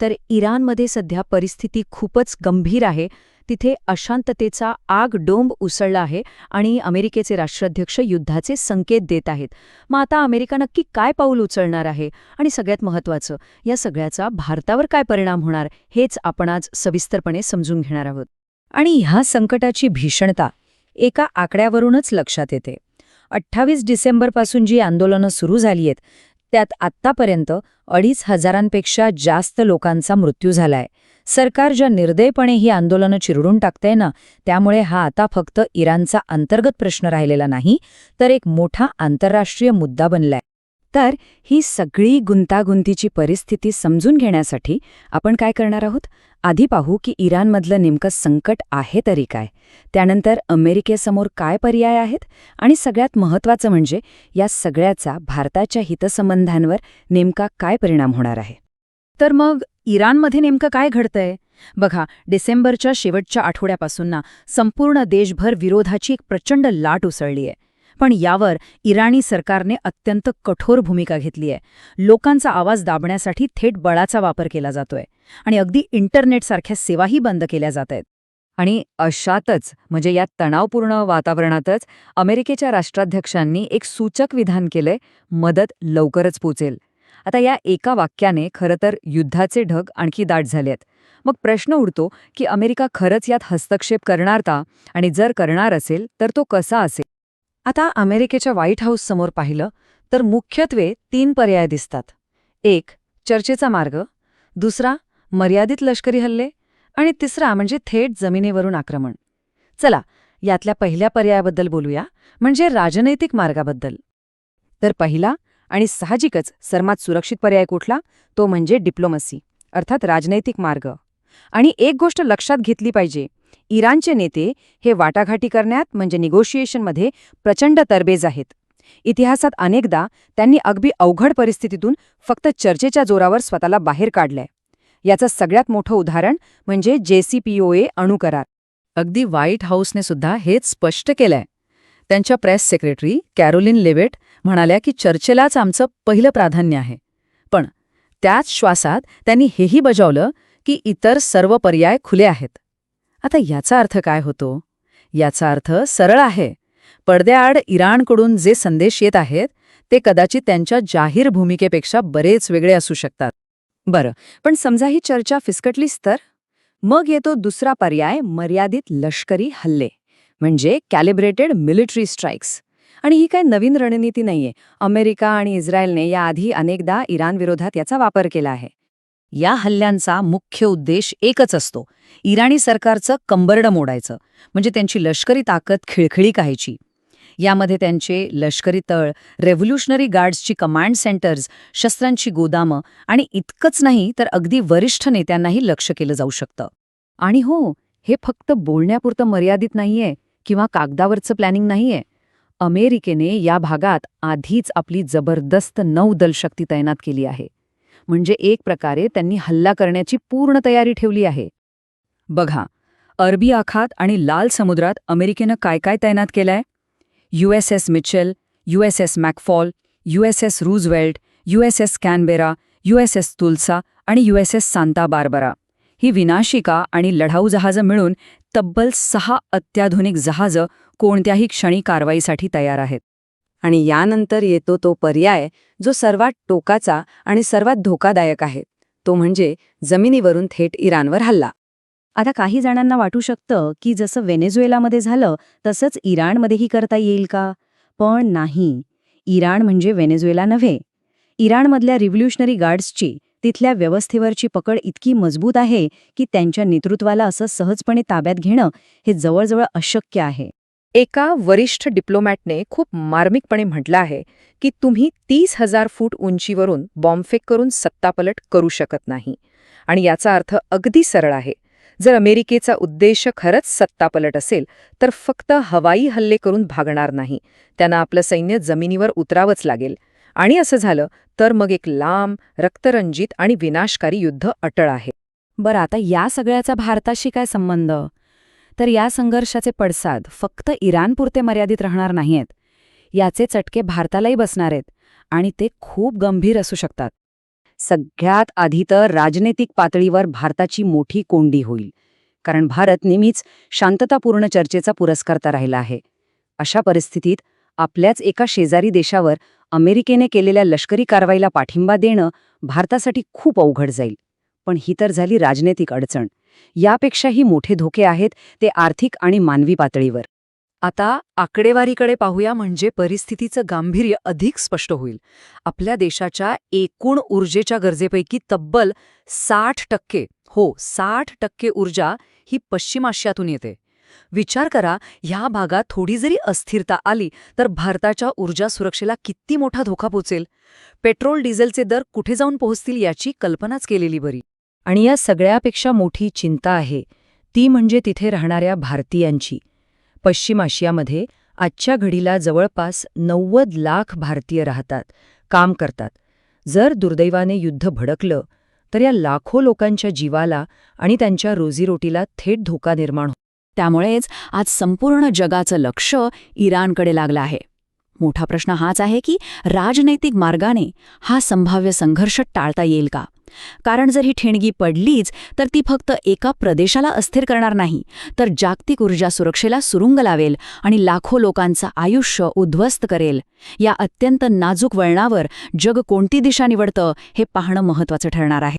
तर इराणमध्ये सध्या परिस्थिती खूपच गंभीर आहे. तिथे अशांततेचा आग डोंब उसळला आहे आणि अमेरिकेचे राष्ट्राध्यक्ष युद्धाचे संकेत देत आहेत. मग आता अमेरिका नक्की काय पाऊल उचलणार आहे? आणि सगळ्यात महत्त्वाचं या सगळ्याचा भारतावर काय परिणाम होणार? हेच आपण आज सविस्तरपणे समजून घेणार आहोत. आणि ह्या संकटाची भीषणता एका आकड्यावरूनच लक्षात येते. अठ्ठावीस डिसेंबरपासून जी आंदोलनं सुरू झाली आहेत त्यात आत्तापर्यंत अडीच हजारांपेक्षा जास्त लोकांचा मृत्यू झालाय. सरकार ज्या निर्दयपणे ही आंदोलनं चिरडून टाकतंय ना त्यामुळे हा आता फक्त इराणचा अंतर्गत प्रश्न राहिलेला नाही तर एक मोठा आंतरराष्ट्रीय मुद्दा बनलाय. तर ही सगळी गुंतागुंतीची परिस्थिती समजून घेण्यासाठी आपण काय करणार आहोत? आधी पाहू की इराणमधलं नेमकं संकट आहे तरी काय. त्यानंतर अमेरिकेसमोर काय पर्याय आहेत? आणि सगळ्यात महत्त्वाचं म्हणजे या सगळ्याचा भारताच्या हितसंबंधांवर नेमका काय परिणाम होणार आहे? तर मग इराणमध्ये नेमकं काय घडतंय? बघा डिसेंबरच्या शेवटच्या आठवड्यापासून ना संपूर्ण देशभर विरोधाची एक प्रचंड लाट उसळली आहे पण यावर इराणी सरकारने अत्यंत कठोर भूमिका घेतली आहे. लोकांचा आवाज दाबण्यासाठी थेट बळाचा वापर केला जातोय आणि अगदी इंटरनेटसारख्या सेवाही बंद केल्या जात आहेत. आणि अशातच म्हणजे या तणावपूर्ण वातावरणातच अमेरिकेच्या राष्ट्राध्यक्षांनी एक सूचक विधान केलंय मदत लवकरच पोचेल. आता या एका वाक्याने खरं तर युद्धाचे ढग आणखी दाट झालेत मग प्रश्न उडतो की अमेरिका खरंच यात हस्तक्षेप करणार का? आणि जर करणार असेल तर तो कसा असेल? आता अमेरिकेच्या व्हाईट हाऊस समोर पाहिलं तर मुख्यत्वे तीन पर्याय दिसतात. एक चर्चेचा मार्ग. दुसरा मर्यादित लष्करी हल्ले. आणि तिसरा म्हणजे थेट जमिनीवरून आक्रमण. चला यातल्या पहिल्या पर्यायाबद्दल बोलूया म्हणजे राजनैतिक मार्गाबद्दल. तर पहिला आणि साहजिकच सर्वात सुरक्षित पर्याय कुठला? तो म्हणजे डिप्लोमसी अर्थात राजनैतिक मार्ग. आणि एक गोष्ट लक्षात घेतली पाहिजे इराणचे नेते हे वाटाघाटी करण्यात म्हणजे निगोशिएशनमध्ये प्रचंड तरबेज आहेत. इतिहासात अनेकदा त्यांनी अगदी अवघड परिस्थितीतून फक्त चर्चेच्या जोरावर स्वतःला बाहेर काढलंय. याचं सगळ्यात मोठं उदाहरण म्हणजे जेसीपीओए अणुकरार अगदी व्हाईट हाऊसने सुद्धा हेच स्पष्ट केलंय. त्यांच्या प्रेस सेक्रेटरी कॅरोलिन लेवेट म्हणाल्या की चर्चेलाच आमचं पहिलं प्राधान्य आहे. पण त्याच श्वासात त्यांनी हेही बजावलं की इतर सर्व पर्याय खुले आहेत. आता याचा अर्थ काय होतो? याचा अर्थ सरळ आहे. पडद्याआड इराणकडून जे संदेश येत आहेत ते कदाचित त्यांच्या जाहीर भूमिकेपेक्षा बरेच वेगळे असू शकतात. बरं पण समजा ही चर्चा फिसकटलीच तर? मग येतो दुसरा पर्याय मर्यादित लष्करी हल्ले म्हणजे कॅलिब्रेटेड मिलिटरी स्ट्राईक्स. आणि ही काय नवीन रणनीती नाहीये. अमेरिका आणि इस्रायलने याआधी अनेकदा इराणविरोधात याचा वापर केला आहे. या हल्ल्यांचा मुख्य उद्देश एकच असतो. इराणी सरकारचं कंबरडं मोडायचं. म्हणजे त्यांची लष्करी ताकद खिळखिळी काहायची. यामध्ये त्यांचे लष्करी तळ रेव्होल्युशनरी गार्ड्सची कमांड सेंटर्स शस्त्रांची गोदामं आणि इतकंच नाही तर अगदी वरिष्ठ नेत्यांनाही लक्ष केलं जाऊ शकतं. आणि हो हे फक्त बोलण्यापुरतं मर्यादित नाहीये किंवा कागदावरचं प्लॅनिंग नाहीये. अमेरिकेने या भागात आधीच आपली जबरदस्त नौदल शक्ती तैनात केली आहे. म्हणजे एक प्रकारे त्यांनी हल्ला करण्याची पूर्ण तयारी ठेवली आहे. बघा अरबी आखात आणि लाल समुद्रात अमेरिकेनं काय काय तैनात केलंय? S Mitchell USS McFaul USS Roosevelt S Canberra USS Tulsa आणि युएसएस सांता बार्बरा. ही विनाशिका आणि लढाऊ जहाजं मिळून तब्बल सहा अत्याधुनिक जहाजं कोणत्याही क्षणी कारवाईसाठी तयार आहेत. आणि यानंतर येतो तो पर्याय जो सर्वात टोकाचा आणि सर्वात धोकादायक आहे. तो म्हणजे जमिनीवरून थेट इराणवर हल्ला. आता काही जणांना वाटू शकतं की जसं व्हेनेझुएलामध्ये झालं तसंच इराणमध्येही करता येईल का? पण नाही. इराण म्हणजे व्हेनेझुएला नव्हे. इराणमधल्या रिव्होल्युशनरी गार्ड्सची तिथल्या व्यवस्थेवरची पकड इतकी मजबूत आहे की त्यांच्या नेतृत्वाला असं सहजपणे ताब्यात घेणं हे जवळजवळ अशक्य आहे. एका वरिष्ठ डिप्लोमॅटने खूप मार्मिकपणे म्हटलं आहे की तुम्ही तीस हजार फूट उंचीवरून बॉम्बफेक करून सत्तापलट करू शकत नाही. आणि याचा अर्थ अगदी सरळ आहे. जर अमेरिकेचा उद्देश खरंच सत्तापलट असेल तर फक्त हवाई हल्ले करून भागणार नाही. त्यांना आपलं सैन्य जमिनीवर उतरावंच लागेल. आणि असं झालं तर मग एक लांब रक्तरंजित आणि विनाशकारी युद्ध अटळ आहे. बरं आता या सगळ्याचा भारताशी काय संबंध? तर या संघर्षाचे पडसाद फक्त इराणपुरते मर्यादित राहणार नाहीयेत. याचे चटके भारतालाही बसणार आहेत आणि ते खूप गंभीर असू शकतात. सगळ्यात आधी तर राजनैतिक पातळीवर भारताची मोठी कोंडी होईल कारण भारत नेहमीच शांततापूर्ण चर्चेचा पुरस्कारता राहिला आहे. अशा परिस्थितीत आपल्याच एका शेजारी देशावर अमेरिकेने केलेल्या लष्करी कारवाईला पाठिंबा देणं भारतासाठी खूप अवघड जाईल. पण ही तर झाली राजनैतिक अडचण. यापेक्षाही मोठे धोके आहेत ते आर्थिक आणि मानवी पातळीवर. आता आकडेवारीकडे पाहूया म्हणजे परिस्थितीचं गांभीर्य अधिक स्पष्ट होईल. आपल्या देशाच्या एकूण ऊर्जेच्या गरजेपैकी तब्बल साठ टक्के हो साठ टक्के ऊर्जा ही पश्चिम आशियातून येते. विचार करा ह्या भागात थोडी जरी अस्थिरता आली तर भारताच्या ऊर्जा सुरक्षेला किती मोठा धोका पोचेल? पेट्रोल डिझेलचे दर कुठे जाऊन पोहोचतील याची कल्पनाच केलेली बरी. आणि या सगळ्यापेक्षा मोठी चिंता आहे ती म्हणजे तिथे राहणाऱ्या भारतीयांची. पश्चिम आशियामध्ये आजच्या घडीला जवळपास नव्वद लाख भारतीय राहतात काम करतात. जर दुर्दैवाने युद्ध भडकलं तर या लाखो लोकांच्या जीवाला आणि त्यांच्या रोजीरोटीला थेट धोका निर्माण होतो. त्यामुळेच आज संपूर्ण जगाचं लक्ष इराणकडे लागलं आहे. मोठा प्रश्न हाच आहे की राजनैतिक मार्गाने हा संभाव्य संघर्ष टाळता येईल का? कारण जर ही ठेणगी पडलीच तर ती फक्त एका प्रदेशाला अस्थिर करणार नाही तर जागतिक ऊर्जा सुरक्षेला सुरुंग लावेल आणि लाखो लोकांचं आयुष्य उद्ध्वस्त करेल. या अत्यंत नाजूक वळणावर जग कोणती दिशा निवडतं हे पाहणं महत्वाचं ठरणार आहे.